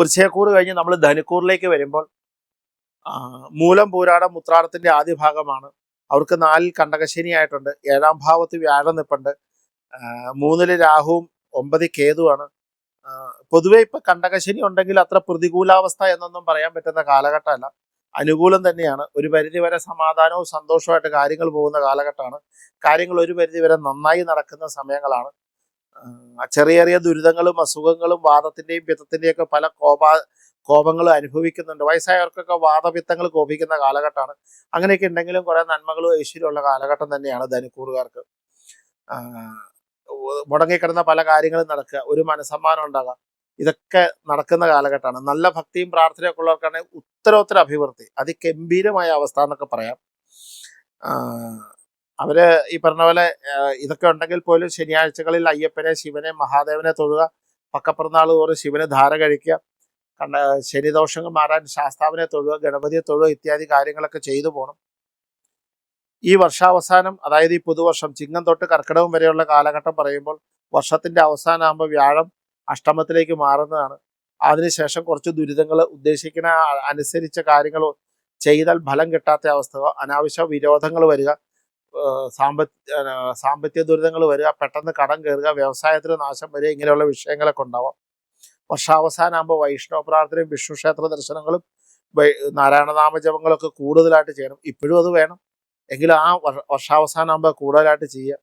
വൃശ്ചയക്കൂറ് കഴിഞ്ഞ് നമ്മൾ ധനുക്കൂറിലേക്ക് വരുമ്പോൾ മൂലം പൂരാടം മുത്രാടത്തിന്റെ ആദ്യ ഭാഗമാണ്. അവർക്ക് നാലിൽ കണ്ടകശനിയായിട്ടുണ്ട് ഏഴാം ഭാവത്ത് വ്യാഴം നിപ്പുണ്ട് മൂന്നിൽ രാഹുവും ഒമ്പതിൽ കേതുവാണ്. പൊതുവെ ഇപ്പൊ കണ്ടകശനി ഉണ്ടെങ്കിൽ അത്ര പ്രതികൂലാവസ്ഥ എന്നൊന്നും പറയാൻ പറ്റുന്ന കാലഘട്ടമല്ല. അനുകൂലം തന്നെയാണ്. ഒരു പരിധി വരെ സമാധാനവും സന്തോഷവുമായിട്ട് കാര്യങ്ങൾ പോകുന്ന കാലഘട്ടമാണ്. കാര്യങ്ങൾ ഒരു പരിധി വരെ നന്നായി നടക്കുന്ന സമയങ്ങളാണ്. ചെറിയ ചെറിയ ദുരിതങ്ങളും അസുഖങ്ങളും വാദത്തിന്റെയും പിത്തത്തിന്റെയും ഒക്കെ പല കോപ കോപങ്ങളും അനുഭവിക്കുന്നുണ്ട്. വയസ്സായവർക്കൊക്കെ വാദപിത്തങ്ങൾ കോപിക്കുന്ന കാലഘട്ടമാണ്. അങ്ങനെയൊക്കെ ഉണ്ടെങ്കിലും കുറെ നന്മകളും ഐശ്വര്യമുള്ള കാലഘട്ടം തന്നെയാണ് ധനുക്കൂറുകാർക്ക്. മുടങ്ങിക്കിടന്ന പല കാര്യങ്ങളും നടക്കുക ഒരു മനസ്സമ്മാനം ഉണ്ടാകാം. ഇതൊക്കെ നടക്കുന്ന കാലഘട്ടമാണ്. നല്ല ഭക്തിയും പ്രാർത്ഥനയൊക്കെ ഉള്ളവർക്കാണെങ്കിൽ ഉത്തരോത്തര അഭിവൃദ്ധി അതിഗംഭീരമായ അവസ്ഥ എന്നൊക്കെ പറയാം. അവർ ഈ പറഞ്ഞ പോലെ ഇതൊക്കെ ഉണ്ടെങ്കിൽ പോലും ശനിയാഴ്ചകളിൽ അയ്യപ്പനെ ശിവനെ മഹാദേവനെ തൊഴുക പക്കപ്പിറന്നാൾ തോറും ശിവന് ധാര കഴിക്കുക കണ്ട ശനിദോഷങ്ങൾ മാറാൻ ശാസ്താവിനെ തൊഴുക ഗണപതിയെ തൊഴുക ഇത്യാദി കാര്യങ്ങളൊക്കെ ചെയ്തു പോകണം ഈ വർഷാവസാനം അതായത് ഈ പുതുവർഷം ചിങ്ങം തൊട്ട് കർക്കിടകം വരെയുള്ള കാലഘട്ടം പറയുമ്പോൾ വർഷത്തിന്റെ അവസാനമാകുമ്പോൾ വ്യാഴം അഷ്ടമത്തിലേക്ക് മാറുന്നതാണ്. അതിനുശേഷം കുറച്ച് ദുരിതങ്ങൾ ഉദ്ദേശിക്കുന്ന അനുസരിച്ച കാര്യങ്ങൾ ചെയ്താൽ ഫലം കിട്ടാത്ത അവസ്ഥ അനാവശ്യ വിരോധങ്ങൾ വരിക ഏഹ് സാമ്പത്തി ഏഹ് സാമ്പത്തിക ദുരിതങ്ങൾ വരിക പെട്ടെന്ന് കടം കയറുക വ്യവസായത്തിന് നാശം വരിക ഇങ്ങനെയുള്ള വിഷയങ്ങളൊക്കെ ഉണ്ടാവാം. വർഷാവസാനമാകുമ്പോൾ വൈഷ്ണവ പ്രാർത്ഥനയും വിഷ്ണു ക്ഷേത്ര ദർശനങ്ങളും നാരായണനാമ ജപങ്ങളൊക്കെ കൂടുതലായിട്ട് ചെയ്യണം. ഇപ്പോഴും അത് വേണം. എങ്കിലും ആ വർഷാവസാനം വർഷാവസാനമാകുമ്പോൾ കൂടുതലായിട്ട് ചെയ്യാം ചെയ്യുക.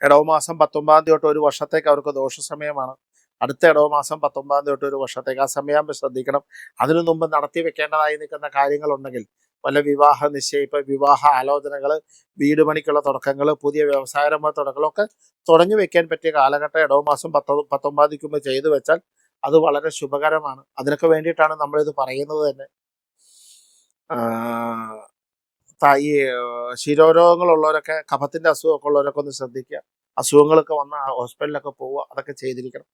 ഇടവമാസം പത്തൊമ്പതാം തീയതി തൊട്ട് ഒരു വർഷത്തേക്ക് അവർക്ക് ദോഷ സമയമാണ് അടുത്ത ഇടവമാസം പത്തൊമ്പതാം തീയതി തൊട്ട് ഒരു വർഷത്തേക്ക് ആ സമയമാകുമ്പോൾ ശ്രദ്ധിക്കണം. അതിനു മുമ്പ് നടത്തി വെക്കേണ്ടതായി നിൽക്കുന്ന കാര്യങ്ങളുണ്ടെങ്കിൽ വല്ല വിവാഹ നിശ്ചയിപ്പ് വിവാഹ ആലോചനകൾ വീട് പണിക്കുള്ള തുടക്കങ്ങൾ പുതിയ വ്യവസായപരമായ തുടക്കങ്ങളൊക്കെ തുടങ്ങി വെക്കാൻ പറ്റിയ കാലഘട്ടം ഇടവമാസം മാസം പത്തൊമ്പതാം തീയതിക്ക് മുമ്പ് ചെയ്തു വെച്ചാൽ അത് വളരെ ശുഭകരമാണ്. അതിനൊക്കെ വേണ്ടിയിട്ടാണ് നമ്മളിത് പറയുന്നത് തന്നെ. ഈ ശിരോരോഗങ്ങളുള്ളവരൊക്കെ കഫത്തിന്റെ അസുഖമൊക്കെ ഉള്ളവരൊക്കെ ഒന്ന് ശ്രദ്ധിക്കുക. അസുഖങ്ങളൊക്കെ വന്ന ഹോസ്പിറ്റലിലൊക്കെ പോവുക. അതൊക്കെ ചെയ്തിരിക്കണം.